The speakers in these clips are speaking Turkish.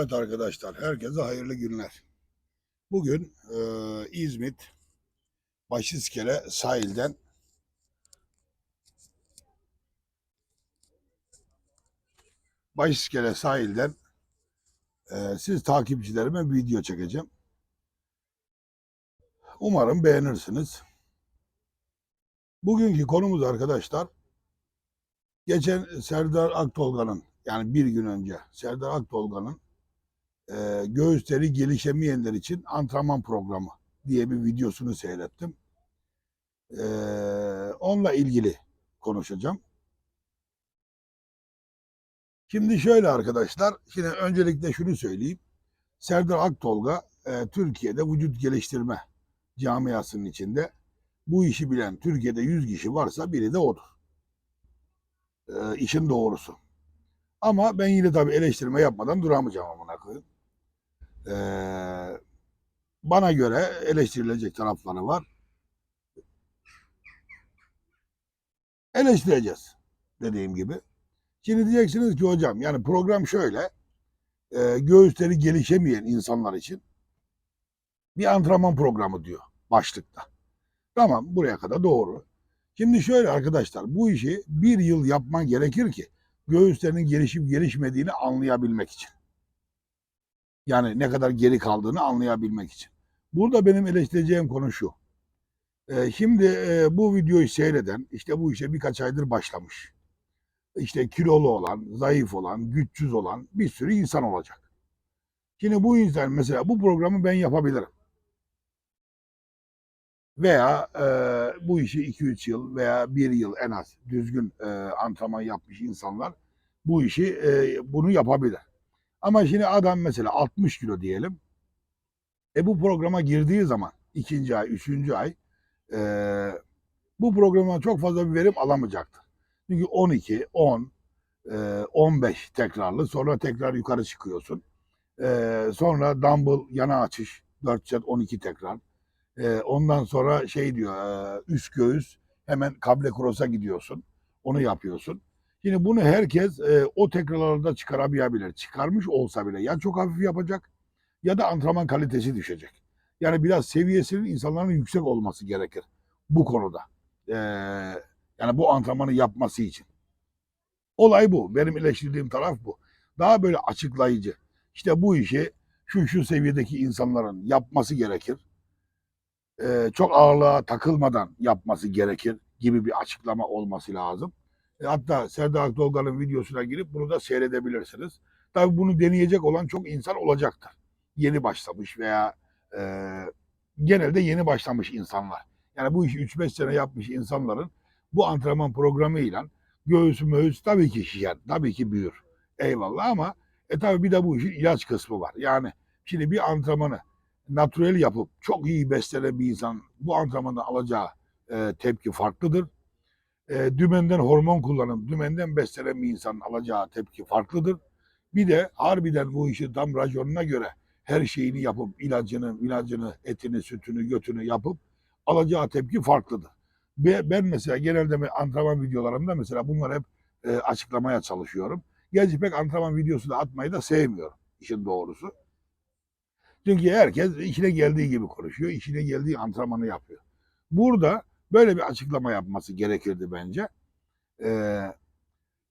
Evet arkadaşlar, herkese hayırlı günler. Bugün e, İzmit Başiskele sahilden Başiskele sahilden e, siz takipçilerime video çekeceğim. Umarım beğenirsiniz. Bugünkü konumuz arkadaşlar, geçen Serdar Aktolga'nın yani bir gün önce Serdar Aktolga'nın e, göğüsleri gelişemeyenler için antrenman programı diye bir videosunu seyrettim. E, onunla ilgili konuşacağım. Şimdi şöyle arkadaşlar, şimdi öncelikle şunu söyleyeyim. Serdar Aktolga e, Türkiye'de vücut geliştirme camiasının içinde bu işi bilen Türkiye'de 100 kişi varsa biri de odur. E, işin doğrusu. Ama ben yine tabii eleştirme yapmadan duramayacağım amına koyayım. Ee, bana göre eleştirilecek tarafları var. Eleştireceğiz dediğim gibi. Şimdi diyeceksiniz ki hocam yani program şöyle e, göğüsleri gelişemeyen insanlar için bir antrenman programı diyor başlıkta. Tamam buraya kadar doğru. Şimdi şöyle arkadaşlar bu işi bir yıl yapman gerekir ki göğüslerinin gelişip gelişmediğini anlayabilmek için. Yani ne kadar geri kaldığını anlayabilmek için. Burada benim eleştireceğim konu şu. Ee, şimdi e, bu videoyu seyreden, işte bu işe birkaç aydır başlamış. İşte kilolu olan, zayıf olan, güçsüz olan bir sürü insan olacak. Şimdi bu insan mesela bu programı ben yapabilirim. Veya e, bu işi 2-3 yıl veya 1 yıl en az düzgün e, antrenman yapmış insanlar bu işi e, bunu yapabilir. Ama şimdi adam mesela 60 kilo diyelim. E bu programa girdiği zaman ikinci ay, üçüncü ay e, bu programdan çok fazla bir verim alamayacaktır. Çünkü 12, 10, e, 15 tekrarlı sonra tekrar yukarı çıkıyorsun. E, sonra dumbbell yana açış 4 set 12 tekrar. E, ondan sonra şey diyor e, üst göğüs hemen kable cross'a gidiyorsun. Onu yapıyorsun. Şimdi bunu herkes e, o tekrarlarda çıkaramayabilir. Çıkarmış olsa bile ya çok hafif yapacak ya da antrenman kalitesi düşecek. Yani biraz seviyesinin insanların yüksek olması gerekir bu konuda. E, yani bu antrenmanı yapması için. Olay bu. Benim eleştirdiğim taraf bu. Daha böyle açıklayıcı. İşte bu işi şu şu seviyedeki insanların yapması gerekir. E, çok ağırlığa takılmadan yapması gerekir gibi bir açıklama olması lazım. E, hatta Serdar Akdolga'nın videosuna girip bunu da seyredebilirsiniz. Tabii bunu deneyecek olan çok insan olacaktır. Yeni başlamış veya e, genelde yeni başlamış insanlar. Yani bu işi 3-5 sene yapmış insanların bu antrenman programıyla göğüs möğüs tabii ki şişer, tabii ki büyür. Eyvallah ama e tabii bir de bu işin ilaç kısmı var. Yani şimdi bir antrenmanı natürel yapıp çok iyi beslenen bir insan bu antrenmandan alacağı e, tepki farklıdır e, dümenden hormon kullanıp dümenden beslenen bir insanın alacağı tepki farklıdır. Bir de harbiden bu işi tam raconuna göre her şeyini yapıp ilacını, ilacını, etini, sütünü, götünü yapıp alacağı tepki farklıdır. Ve ben mesela genelde antrenman videolarımda mesela bunları hep e, açıklamaya çalışıyorum. Gerçi pek antrenman videosu da atmayı da sevmiyorum işin doğrusu. Çünkü herkes işine geldiği gibi konuşuyor, işine geldiği antrenmanı yapıyor. Burada Böyle bir açıklama yapması gerekirdi bence. Ee,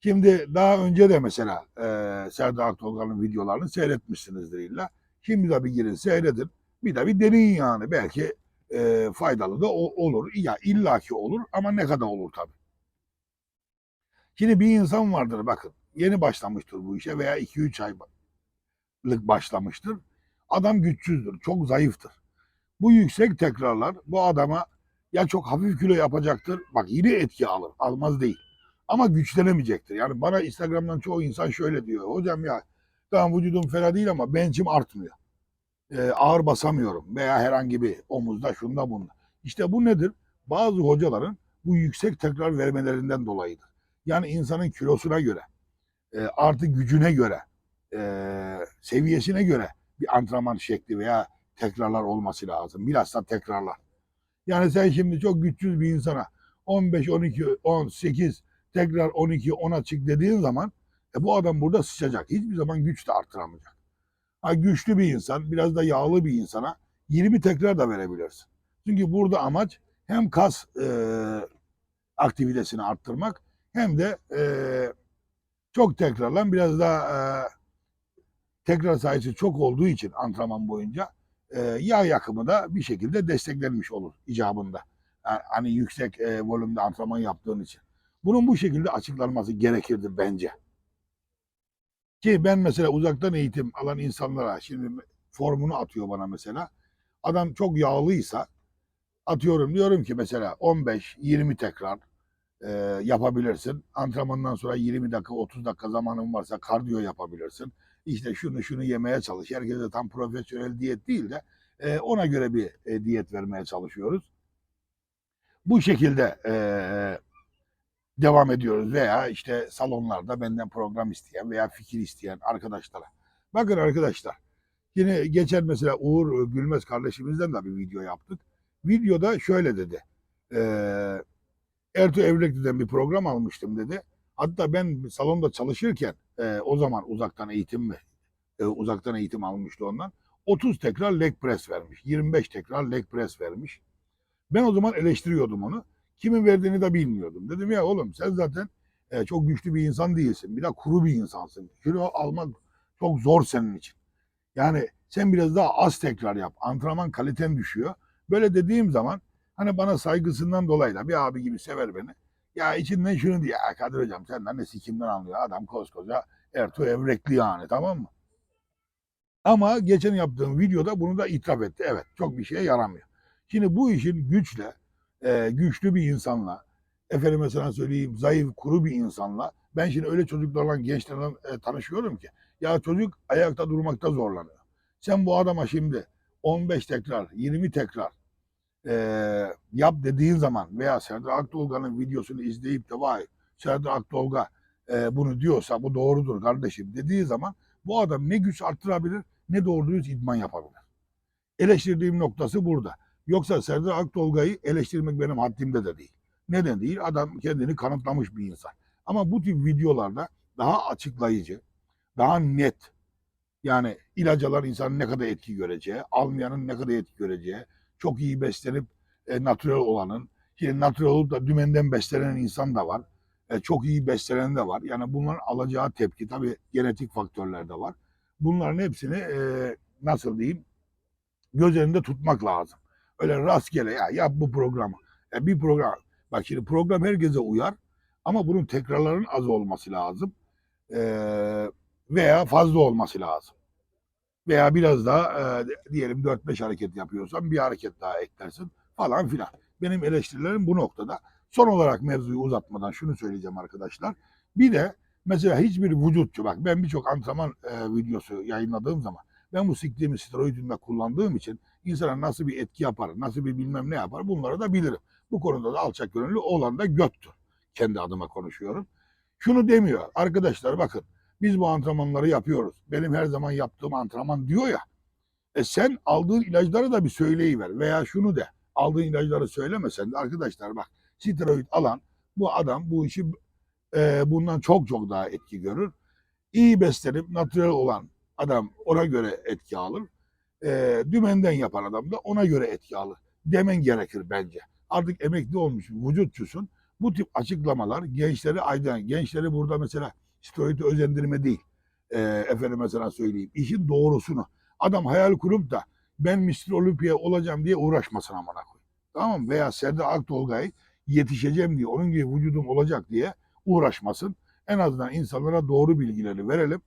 şimdi daha önce de mesela e, Serdar Aktolga'nın videolarını seyretmişsinizdir illa. Şimdi de bir girin seyredin. Bir de bir deneyin yani. Belki e, faydalı da o, olur. Ya illaki olur ama ne kadar olur tabii. Şimdi bir insan vardır bakın. Yeni başlamıştır bu işe veya 2-3 aylık başlamıştır. Adam güçsüzdür, çok zayıftır. Bu yüksek tekrarlar bu adama ya çok hafif kilo yapacaktır. Bak yine etki alır. Almaz değil. Ama güçlenemeyecektir. Yani bana Instagram'dan çoğu insan şöyle diyor. Hocam ya tamam vücudum fena değil ama bench'im artmıyor. Ee, ağır basamıyorum veya herhangi bir omuzda şunda bunda. İşte bu nedir? Bazı hocaların bu yüksek tekrar vermelerinden dolayıdır. Yani insanın kilosuna göre, e, artı gücüne göre, e, seviyesine göre bir antrenman şekli veya tekrarlar olması lazım. Bilhassa tekrarlar. Yani sen şimdi çok güçsüz bir insana 15, 12, 18 tekrar 12, 10'a çık dediğin zaman e bu adam burada sıçacak. Hiçbir zaman güç de artıramayacak. Ha, güçlü bir insan, biraz da yağlı bir insana 20 tekrar da verebilirsin. Çünkü burada amaç hem kas e, aktivitesini arttırmak hem de e, çok tekrarlan biraz daha e, tekrar sayısı çok olduğu için antrenman boyunca e, yağ yakımı da bir şekilde desteklenmiş olur icabında. Yani hani yüksek e, volümde antrenman yaptığın için. Bunun bu şekilde açıklanması gerekirdi bence. Ki ben mesela uzaktan eğitim alan insanlara şimdi formunu atıyor bana mesela. Adam çok yağlıysa atıyorum diyorum ki mesela 15-20 tekrar e, yapabilirsin. Antrenmandan sonra 20 dakika 30 dakika zamanın varsa kardiyo yapabilirsin. İşte şunu şunu yemeye çalış. Herkese tam profesyonel diyet değil de e, ona göre bir e, diyet vermeye çalışıyoruz. Bu şekilde e, devam ediyoruz veya işte salonlarda benden program isteyen veya fikir isteyen arkadaşlara. Bakın arkadaşlar yine geçen mesela Uğur Gülmez kardeşimizden de bir video yaptık. Videoda şöyle dedi. E, Ertuğ Evrekli'den bir program almıştım dedi. Hatta ben salonda çalışırken e, o zaman uzaktan eğitim? E, uzaktan eğitim almıştı ondan. 30 tekrar leg press vermiş. 25 tekrar leg press vermiş. Ben o zaman eleştiriyordum onu. Kimin verdiğini de bilmiyordum. Dedim ya oğlum sen zaten e, çok güçlü bir insan değilsin. Bir de kuru bir insansın. Kilo almak çok zor senin için. Yani sen biraz daha az tekrar yap. Antrenman kaliten düşüyor. Böyle dediğim zaman hani bana saygısından dolayı da bir abi gibi sever beni. Ya içinden şunu diyor. Ya Kadir hocam senden ne sikimden anlıyor. Adam koskoca Ertuğ Evrekli yani tamam mı? Ama geçen yaptığım videoda bunu da itiraf etti. Evet çok bir şeye yaramıyor. Şimdi bu işin güçle, e, güçlü bir insanla, efendime sana söyleyeyim zayıf, kuru bir insanla, ben şimdi öyle çocuklarla, gençlerle e, tanışıyorum ki, ya çocuk ayakta durmakta zorlanıyor. Sen bu adama şimdi 15 tekrar, 20 tekrar e, yap dediğin zaman veya Serdar Aktolga'nın videosunu izleyip de vay Serdar Aktolga e, bunu diyorsa bu doğrudur kardeşim dediği zaman bu adam ne güç arttırabilir ne doğru dürüst idman yapabilir. Eleştirdiğim noktası burada. Yoksa Serdar Aktolga'yı eleştirmek benim haddimde de değil. Neden değil? Adam kendini kanıtlamış bir insan. Ama bu tip videolarda daha açıklayıcı, daha net, yani ilaç alan insanın ne kadar etki göreceği, almayanın ne kadar etki göreceği, çok iyi beslenip e, natürel olanın, şimdi natürel olup da dümenden beslenen insan da var. E, çok iyi beslenen de var. Yani bunların alacağı tepki tabii genetik faktörler de var. Bunların hepsini e, nasıl diyeyim göz önünde tutmak lazım. Öyle rastgele ya yap bu programı. Ya bir program. Bak şimdi program herkese uyar ama bunun tekrarların az olması lazım. Ee, veya fazla olması lazım. Veya biraz daha e, diyelim 4-5 hareket yapıyorsan bir hareket daha eklersin falan filan. Benim eleştirilerim bu noktada. Son olarak mevzuyu uzatmadan şunu söyleyeceğim arkadaşlar. Bir de mesela hiçbir vücutçu bak ben birçok antrenman e, videosu yayınladığım zaman ben bu siktiğimi steroidinde kullandığım için insana nasıl bir etki yapar, nasıl bir bilmem ne yapar bunları da bilirim. Bu konuda da alçak gönüllü olan da göttür. Kendi adıma konuşuyorum. Şunu demiyor. Arkadaşlar bakın biz bu antrenmanları yapıyoruz. Benim her zaman yaptığım antrenman diyor ya. E sen aldığın ilaçları da bir söyleyiver. Veya şunu de. Aldığın ilaçları söylemesen de arkadaşlar bak steroid alan bu adam bu işi e, bundan çok çok daha etki görür. İyi beslenip natürel olan adam ona göre etki alır. E, dümenden yapan adam da ona göre etki alır. Demen gerekir bence. Artık emekli olmuş vücutçusun. Bu tip açıklamalar gençleri aydın. Gençleri burada mesela steroidi özendirme değil. E, efendim mesela söyleyeyim. İşin doğrusunu. Adam hayal kurup da ben Mr. Olympia olacağım diye uğraşmasın amına koy. Tamam mı? Veya Serdar Aktolga'yı yetişeceğim diye, onun gibi vücudum olacak diye uğraşmasın. En azından insanlara doğru bilgileri verelim.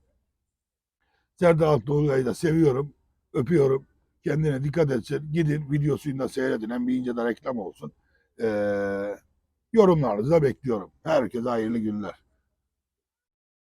Serdar Aktolga'yı da seviyorum, öpüyorum. Kendine dikkat etsin. Gidin videosunu da seyredin. Hem bir ince de reklam olsun. Ee, yorumlarınızı da bekliyorum. Herkese hayırlı günler.